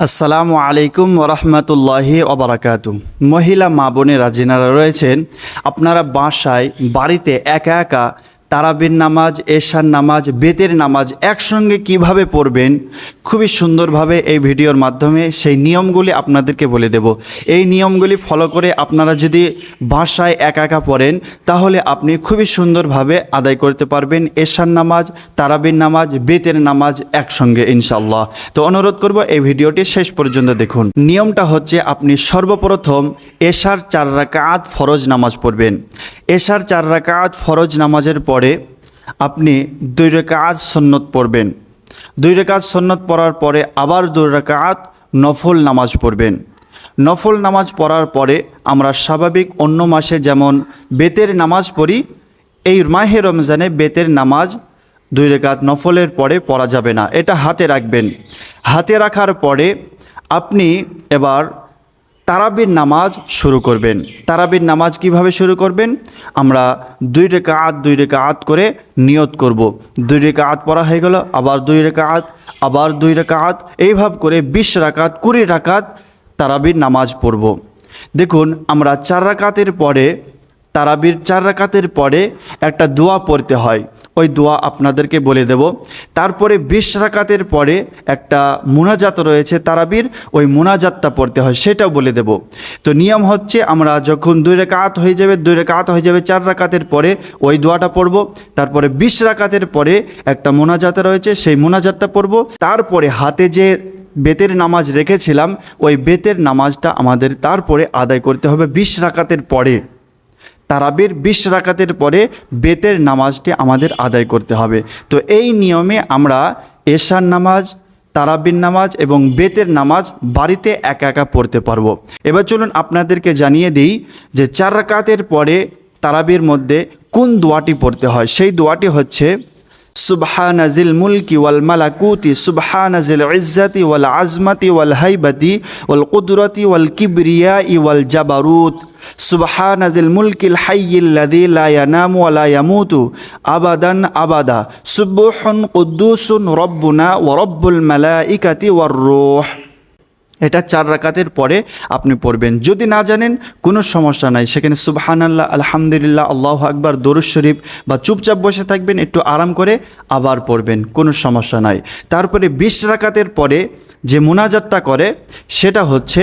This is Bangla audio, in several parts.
আসসালামু আলাইকুম ওরহমতুল্লাহি অবরাকাত মহিলা মা বোনেরা যেনারা রয়েছেন আপনারা বাসায় বাড়িতে একা একা তারাবির নামাজ, এশার নামাজ, বেতের নামাজ একসঙ্গে কীভাবে পড়বেন? খুবই সুন্দরভাবে এই ভিডিওর মাধ্যমে সেই নিয়মগুলি আপনাদেরকে বলে দেব। এই নিয়মগুলি ফলো করে আপনারা যদি বাসায় একা একা পড়েন, তাহলে আপনি খুবই সুন্দরভাবে আদায় করতে পারবেন এশার নামাজ, তারাবির নামাজ, বেতের নামাজ একসঙ্গে ইনশাল্লাহ তো অনুরোধ করব এই ভিডিওটি শেষ পর্যন্ত দেখুন। নিয়মটা হচ্ছে আপনি সর্বপ্রথম এশার চার রাকাত ফরজ নামাজ পড়বেন। এশার চার রাকাত ফরজ নামাজের পরে আপনি দুই রেকাত সন্নত পড়বেন। দুই রেকাত সন্নত পড়ার পরে আবার দুই রেকাত নফল নামাজ পড়বেন। নফল নামাজ পড়ার পরে আমরা স্বাভাবিক অন্য মাসে যেমন বেতের নামাজ পড়ি, এই মাহে রমজানে বেতের নামাজ দুই রেকাত নফলের পরে পড়া যাবে না। এটা হাতে রাখবেন। হাতে রাখার পরে আপনি এবার তারাবির নামাজ শুরু করবেন। তারাবির নামাজ কীভাবে শুরু করবেন? আমরা দুই রেখা আত দুই রেখা আত করে নিয়ত করব। দুই রেখা আত পড়া হয়ে গেল, আবার দুই রেখা আত আবার দুই রেখা আত এইভাবে করে বিশ রাকাত, কুড়ি রাকাত তারাবির নামাজ পড়ব। দেখুন, আমরা চার রাকাতের পরে, তারাবির চার রাকাতের পরে একটা দোয়া পড়তে হয়। ওই দোয়া আপনাদেরকে বলে দেব। তারপরে বিশ রাকাতের পরে একটা মুনাজাত রয়েছে তারাবির, ওই মোনাজাতটা পড়তে হয়, সেটাও বলে দেব। তো নিয়ম হচ্ছে আমরা যখন দুই রেখাত হয়ে যাবে, দুই রেখাত হয়ে যাবে চার রাকাতের পরে ওই দোয়াটা পড়ব। তারপরে বিশ রাকাতের পরে একটা মোনাজাত রয়েছে, সেই মোনাজাতটা পড়ব। তারপরে হাতে যে বেতের নামাজ রেখেছিলাম, ওই বেতের নামাজটা আমাদের তারপরে আদায় করতে হবে বিশ রাকাতের পরে। তারাবির বিশ রাকাতের পরে বেতের নামাজটি আমাদের আদায় করতে হবে। তো এই নিয়মে আমরা এশার নামাজ, তারাবির নামাজ এবং বেতের নামাজ বাড়িতে একা একা পড়তে পারব। এবার চলুন আপনাদেরকে জানিয়ে দিই যে চার রাকাতের পরে তারাবির মধ্যে কোন দোয়াটি পড়তে হয়। সেই দোয়াটি হচ্ছে سبحان ذي الملك والملكوت سبحان ذي العزة والعزمة والهيبة والقدرة والكبرياء والجبروت. سبحان ذي الملك الحي الذي لا ينام ولا يموت. أبدا أبدا. سبح قدوس ربنا ورب الملائكة والروح. এটা চার রাকাতের পরে আপনি পড়বেন। যদি না জানেন, কোনো সমস্যা নাই। সেখানে সুবহান আল্লাহ আলহামদুলিল্লাহ, আল্লাহ আকবার দরুজ শরীফ বা চুপচাপ বসে থাকবেন, একটু আরাম করে আবার পড়বেন, কোনো সমস্যা নাই। তারপরে বিশ রাকাতের পরে যে মোনাজাতটা করে, সেটা হচ্ছে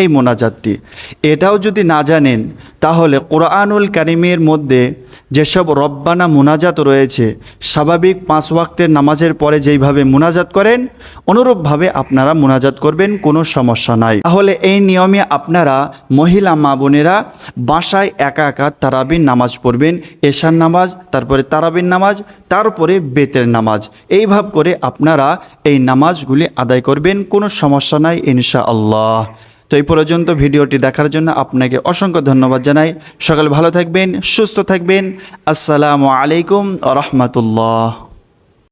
এই মোনাজাতটি। এটাও যদি না জানেন, তাহলে কোরআনুল কারিমের মধ্যে যেসব রব্বানা মোনাজাত রয়েছে, স্বাভাবিক পাঁচ ওয়াক্তের নামাজের পরে যেইভাবে মোনাজাত করেন, অনুরূপভাবে আপনারা মোনাজাত করবেন, কোনো সমস্যা নাই। তাহলে এই নিয়মে আপনারা মহিলা মা বোনেরা বাসায় একা একা তারাবির নামাজ পড়বেন, এশার নামাজ, তারপরে তারাবির নামাজ, তারপরে বেতের নামাজ। এইভাবে করে আপনারা এই নামাজগুলি আদায় করবেন, কোনো সমস্যা নাই ইনশা আল্লাহ তো এই পর্যন্ত ভিডিওটি দেখার জন্য আপনাকে অসংখ্য ধন্যবাদ জানাই। সকাল ভালো থাকবেন, সুস্থ থাকবেন। আসসালামু আলাইকুম রহমতুল্লাহ।